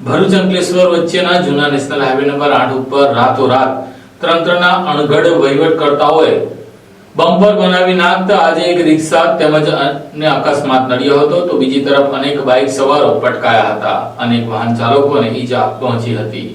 ભરૂચ અંકલેશ્વર વચ્ચેના જૂના national highway number આઠ ઉપર રાતોરાત તંત્રના અણઘડ વહીવટકર્તાઓએ બમ્પર બનાવી નાખતા આજે એક રિક્ષા તેમજ અન્ય અકસ્માત નડ્યો હતો તો બીજી તરફ અનેક બાઇક સવારો પટકાયા હતા. અનેક વાહન ચાલકોને ઈજા પહોંચી હતી.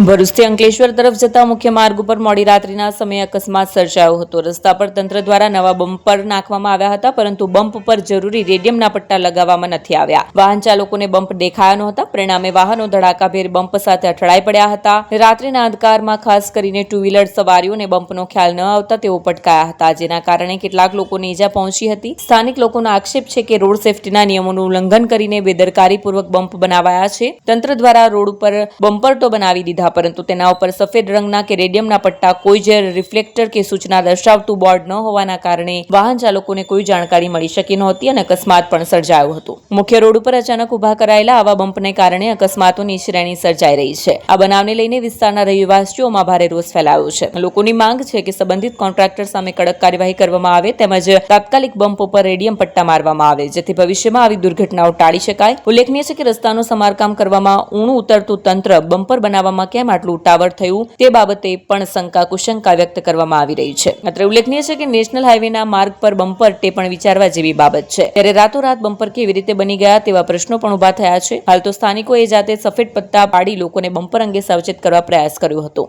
ભરૂચથી અંકલેશ્વર તરફ જતા મુખ્ય માર્ગ ઉપર મોડી રાત્રિના સમયે અકસ્માત સર્જાયો હતો. રસ્તા પર તંત્ર દ્વારા નવા બમ્પર નાખવામાં આવ્યા હતા, પરંતુ બમ્પ પર જરૂરી રેડિયમના પટ્ટા લગાવવામાં નથી આવ્યા. વાહન ચાલકોને બમ્પ દેખાયા નહોતા પરિણામે વાહનો ધડાકાભેર બમ્પ સાથે અથડાઈ પડ્યા હતા. રાત્રિના અંધકારમાં ખાસ કરીને ટુ વ્હીલર સવારીઓને બમ્પનો ખ્યાલ ન આવતા તેઓ પટકાયા હતા, જેના કારણે કેટલાક લોકોને ઈજા પહોંચી હતી. સ્થાનિક લોકોનો આક્ષેપ છે કે રોડ સેફટીના નિયમોનું ઉલ્લંઘન કરીને બેદરકારીપૂર્વક બમ્પ બનાવાયા છે. તંત્ર દ્વારા રોડ ઉપર બમ્પર તો બનાવી દીધા પરંતુ તેના ઉપર સફેદ રંગના કે રેડિયમના પટ્ટા કોઈ જ રિફ્લેક્ટર કે સૂચના દર્શાવતું બોર્ડ ન હોવાના કારણે વાહન ચાલકોને કોઈ જાણકારી મળી શકી નહોતી અને અકસ્માત પણ સર્જાયો હતો. મુખ્ય રોડ ઉપર અચાનક ઊભા કરાયેલા આવા બમ્પને કારણે અકસ્માતોની શ્રેણી સર્જાઈ રહી છે. આ બનાવને લઈને વિસ્તારના રહેવાસીઓમાં ભારે રોષ ફેલાયો છે. લોકોની માંગ છે કે સંબંધિત કોન્ટ્રાક્ટર સામે કડક કાર્યવાહી કરવામાં આવે તેમજ તાત્કાલિક બમ્પ ઉપર રેડિયમ પટ્ટા મારવામાં આવે, જેથી ભવિષ્યમાં આવી દુર્ઘટનાઓ ટાળી શકાય. ઉલ્લેખનીય છે કે રસ્તાનું સમારકામ કરવામાં ઊણું ઉતરતું તંત્ર બમ્પર બનાવવામાં કેમ આટલું ઉતાવળ થયું તે બાબતે પણ શંકા કુશંકા વ્યક્ત કરવામાં આવી રહી છે. માત્ર ઉલ્લેખનીય છે કે નેશનલ હાઈવેના માર્ગ પર બમ્પર તે પણ વિચારવા જેવી બાબત છે. ત્યારે રાતોરાત બમ્પર કેવી રીતે બની ગયા તેવા પ્રશ્નો પણ ઊભા થયા છે. હાલ તો સ્થાનિકોએ જાતે સફેદ પત્તા પાડી લોકોને બમ્પર અંગે સાવચેત કરવા પ્રયાસ કર્યો હતો.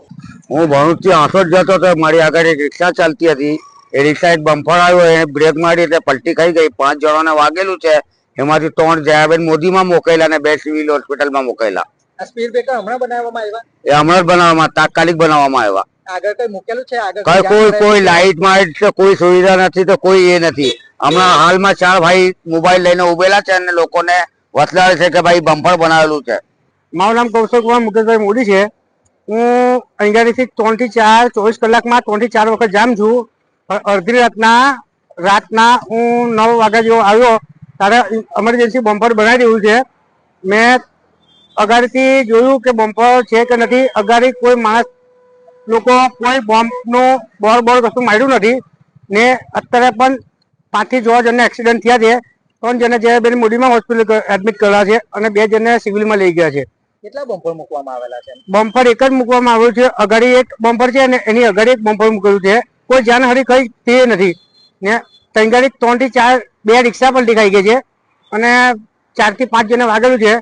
હું ભરૂચથી આંસોદ જતો હતો મારી આગળ એક રિક્ષા ચાલતી હતી. એ રિક્ષા એક બમ્પર આવ્યો, એને બ્રેક મારી એટલે પલટી ખાઈ ગઈ. પાંચ જણાને વાગેલું છે. એમાંથી ત્રણ જયાબેન મોદીમાં મોકલેલા અને બે સિવિલ હોસ્પિટલમાં મોકલેલા સ્પીડ બ્રેકર હમણાં બનાવવામાં આવ્યા? એ હમણાં જ બનાવવામાં તાત્કાલિક બનાવવામાં આવ્યા. આગળ કઈ મૂકેલું છે? આગળ કઈ કોઈ કોઈ રાખે? માઇટ છે કોઈ સુવિધા નથી તો કોઈ એ નથી. હમણાં હાલમાં ચાર ભાઈ મોબાઈલ લઈને ઉભેલા છે અને લોકોને વસલાડે છે કે ભાઈ બમ્ફર બનાવેલું છે. મારું નામ કૌશલ કુમાર મુકેશભાઈ મોદી છે. હું અહીંયાથી ત્રણથી ચાર ચોવીસ કલાકમાં ત્રણથી ચાર વખત જામ છું. અડધી રાતના રાતના હું નવ વાગ્યા જેવો આવ્યો. ત્યારે ઇમરજન્સી બમ્પર બનાવી દીધું છે. મેં અગાડીથી જોયું કે બમ્પર છે કે નથી અગાડી કોઈ માણસ લોકો કોઈ બોમ્બનું બોર બોર કશું માર્યું નથી. ને અત્યારે પણ પાંચથી છ જણને એક્સિડન્ટ થયા છે. ત્રણ જણે જે બેન મોડીમાં હોસ્પિટલ એડમિટ કરેલા છે અને બે જણને સિવિલમાં લઈ ગયા છે. કેટલા બમ્પર મૂકવામાં આવેલા છે બમ્પર એક જ મૂકવામાં આવ્યું છે. અગાડી એક બમ્પર છે અને એની અગાડી એક બમ્પર મૂકેલું છે. કોઈ જાનહારી કઈ તે નથી. ને તંગાડી ત્રણથી ચાર બે રિક્ષા પણ દેખાઈ ગઈ છે. અને ચારથી પાંચ જણે વાગેલું છે.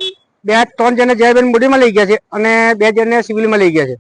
બે, ત્રણ જણને જયાબેન મોડીમાં લઈ ગયા છે અને બે જણને સિવિલમાં લઈ ગયા છે.